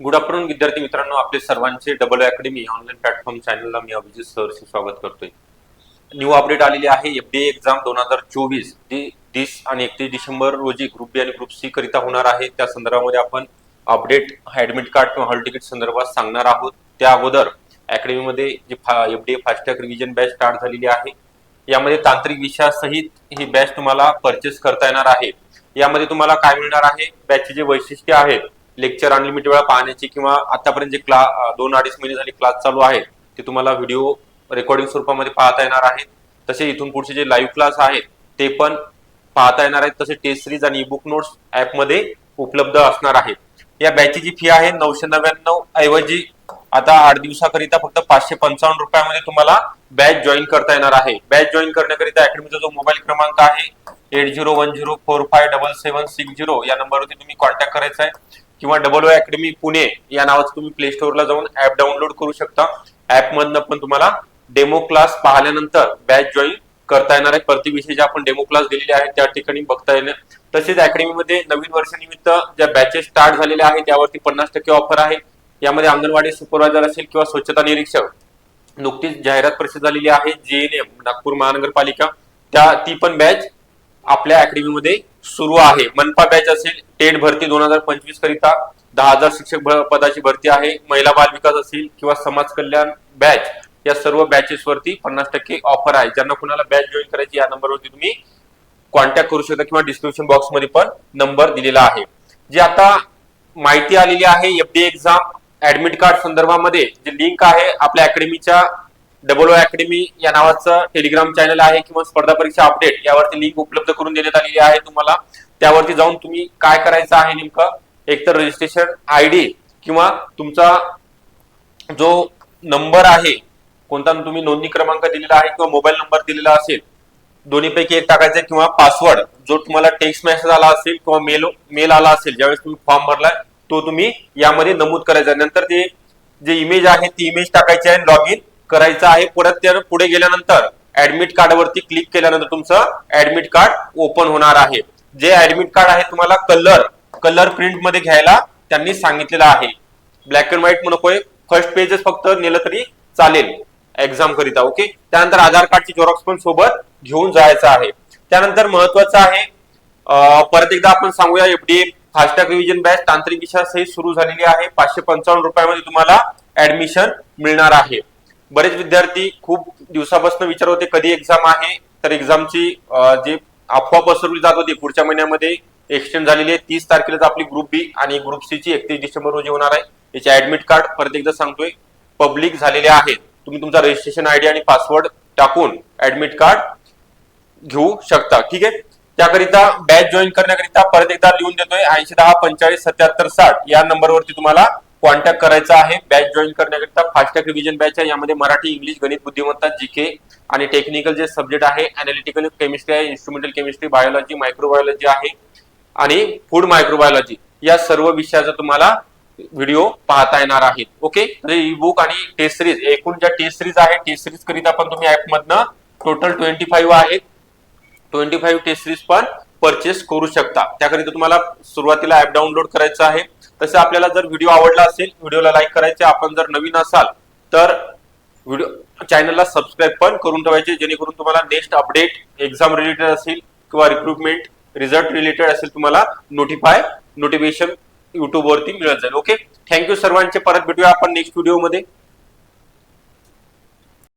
Good afternoon विद्यार्थी मित्रांनो. आपले सर्वांचे डबल अकॅडमी ऑनलाईन प्लॅटफॉर्म चॅनलला मी अभिजित सरचे स्वागत करतोय. न्यू अपडेट आलेली आहे. एफडीए एक्झाम दोन हजार चोवीस. जी तीस आणि एकतीस डिसेंबर रोजी ग्रुप बी आणि ग्रुप सी करिता होणार आहे. त्या संदर्भामध्ये आपण अपडेट ऍडमिट कार्ड किंवा हॉल तिकीट संदर्भात सांगणार आहोत. त्या अगोदर अकॅडमीमध्ये जे FDA FASTag revision batch start झालेली आहे. यामध्ये तांत्रिक विषयासहित ही बॅच तुम्हाला परचेस करता येणार आहे. यामध्ये तुम्हाला काय मिळणार आहे? बॅचचे जे वैशिष्ट्य आहेत. लेक्चर अनलिमिटेड वेळा पाहण्याची किंवा आतापर्यंत जे क्ला दोन अडीच महिने झाले क्लास चालू आहे ते तुम्हाला व्हिडिओ रेकॉर्डिंग स्वरूपामध्ये पाहता येणार आहेत तसे इथून पुढचे जे लाईव्ह क्लास आहेत ते पण पाहता येणार आहेत. तसे टेस्ट सिरीज आणि बुक नोट्स ऍपमध्ये उपलब्ध असणार आहेत या बॅचची जी फी आहे नऊशे नव्याण्णव ऐवजी आता आठ दिवसाकरिता फक्त पाचशे पंचावन्न रुपयामध्ये तुम्हाला बॅच जॉईन करता येणार आहे. बॅच जॉईन करण्याकरिता अकॅडमीचा जो मोबाईल क्रमांक आहे eight zero one zero four five double seven six zero या नंबरवरती तुम्ही कॉन्टॅक्ट करायचा आहे. किंवा डबल ओ अकॅडमी पुणे या नावाचं तुम्ही प्ले स्टोअरला जाऊन ऍप डाउनलोड करू शकता. ऍप मधनं पण तुम्हाला डेमो क्लास पाहिल्यानंतर बॅच जॉईन करता येणार आहे. प्रतिविषयी ज्या जे आपण डेमो क्लास दिलेले आहेत त्या ठिकाणी बघता येणार. तसेच अकॅडमीमध्ये नवीन वर्षानिमित्त ज्या बॅचेस स्टार्ट झालेल्या आहेत त्यावरती पन्नास टक्के ऑफर आहे. यामध्ये अंगणवाडी सुपरवायझर असेल किंवा स्वच्छता निरीक्षक नुकतीच जाहिरात प्रसिद्ध झालेली आहे. जेएनएम नागपूर महानगरपालिका. त्या ती पण बॅच आपल्या अकॅडमीमध्ये सुरू आहे. मनपा बॅच असेल टेट भरती दोन हजार पंचवीस करिता दहा हजार शिक्षक पदाची भरती आहे. महिला बाल विकास असेल किंवा समाज कल्याण बॅच या सर्व बॅचेस वरती पन्नास टक्के ऑफर आहे. ज्यांना कुणाला बॅच जॉईन करायची या नंबरवरती तुम्ही कॉन्टॅक्ट करू शकता किंवा डिस्क्रिप्शन बॉक्समध्ये पण नंबर दिलेला आहे. जी आता माहिती आलेली आहे एफडी एक्झाम ऍडमिट कार्ड संदर्भामध्ये जे लिंक आहे आपल्या अकॅडमीच्या डबल ओ अकॅडमी या नावाचं टेलिग्राम चॅनल आहे किंवा स्पर्धा परीक्षा अपडेट यावरती लिंक उपलब्ध करून देण्यात आलेली आहे तुम्हाला. त्यावरती जाऊन तुम्ही काय करायचं आहे नेमकं एकतर रजिस्ट्रेशन आय डी किंवा तुमचा जो नंबर आहे कोणता तुम्ही नोंदणी क्रमांक दिलेला आहे किंवा मोबाईल नंबर दिलेला असेल दोन्हीपैकी एक टाकायचा किंवा पासवर्ड जो तुम्हाला टेक्स्ट मेसेज आला असेल किंवा मेल मेल आला असेल ज्यावेळेस तुम्ही फॉर्म भरलाय तो तुम्ही यामध्ये नमूद करायचा. नंतर ते जे इमेज आहे ती इमेज टाकायची आहे लॉग इन करायचं आहे. परत त्या पुढे गेल्यानंतर ऍडमिट कार्डवरती क्लिक केल्यानंतर तुमचं ऍडमिट कार्ड ओपन होणार आहे. जे ऍडमिट कार्ड आहे तुम्हाला कलर कलर प्रिंटमध्ये घ्यायला त्यांनी सांगितलेलं आहे. ब्लॅक अँड व्हाईट नकोय फर्स्ट पेजच फक्त नेलं तरी चालेल. एक्झाम करिता ओके त्यानंतर आधार कार्डची झेरॉक्स पण सोबत घेऊन जायचं आहे. त्यानंतर महत्वाचं आहे परत एकदा आपण सांगूया एफडीए फास्टॅग रिव्हिजन बॅच तांत्रिक विषयासहित सुरू झालेली आहे. पाचशे पंचावन्न रुपयामध्ये तुम्हाला ऍडमिशन मिळणार आहे. बरेच विद्यार्थी खूप दिवसापासून विचार होते कधी एक्झाम आहे? तर एक्झामची जे अफवा पसरवली जात होती पुढच्या महिन्यामध्ये एक्सटेंड झालेली आहे. तीस तारखेलाच आपली ग्रुप बी आणि ग्रुप सी ची एकतीस डिसेंबर रोजी होणार आहे. याचे ऍडमिट कार्ड परत एकदा सांगतोय पब्लिक झालेले आहेत. तुम्ही तुमचा रजिस्ट्रेशन आयडी आणि पासवर्ड टाकून ऍडमिट कार्ड घेऊ शकता. ठीक आहे? त्याकरिता बॅच जॉईन करण्याकरिता परत एकदा लिहून देतोय ऐंशी दहा पंचेचाळीस सत्याहत्तर साठ या नंबरवरती तुम्हाला कॉन्टॅक्ट करायचा आहे. बॅच जॉईन करण्याकरिता फास्टॅग रिव्हिजन बॅच आहे. यामध्ये मराठी इंग्लिश गणित बुद्धिमत्ता जीके आणि टेक्निकल जे सब्जेक्ट आहे अनालिटिकल केमिस्ट्री आहे इन्स्ट्रुमेंटल केमिस्ट्री बायोलॉजी मायक्रोबायोलॉजी आहे आणि फूड मायक्रोबायोलॉजी या सर्व विषयाचा तुम्हाला व्हिडिओ पाहता येणार आहेत. ओके ई बुक आणि टेस्ट सिरीज एकूण ज्या टेस्ट सिरीज आहे टेस्ट सिरीज करिता पण तुम्ही ऍप मधनं टोटल ट्वेंटी फाईव्ह आहेत. ट्वेंटी फाईव्ह टेस्ट सिरीज पण परचेस करू शकता. त्याकरिता तुम्हाला सुरुवातीला ऍप डाउनलोड करायचं आहे. तसं आपल्याला जर व्हिडिओ आवडला असेल व्हिडिओला लाईक करायचे आपण जर नवीन असाल तर व्हिडिओ चॅनलला सबस्क्राईब पण करून ठेवायचे जेणेकरून तुम्हाला नेक्स्ट अपडेट एक्झाम रिलेटेड असेल किंवा रिक्रुटमेंट रिझल्ट रिलेटेड असेल तुम्हाला नोटिफाय नोटिफिकेशन युट्यूबवरती मिळत जाईल. ओके थँक्यू सर्वांचे. परत भेटूया आपण नेक्स्ट व्हिडिओमध्ये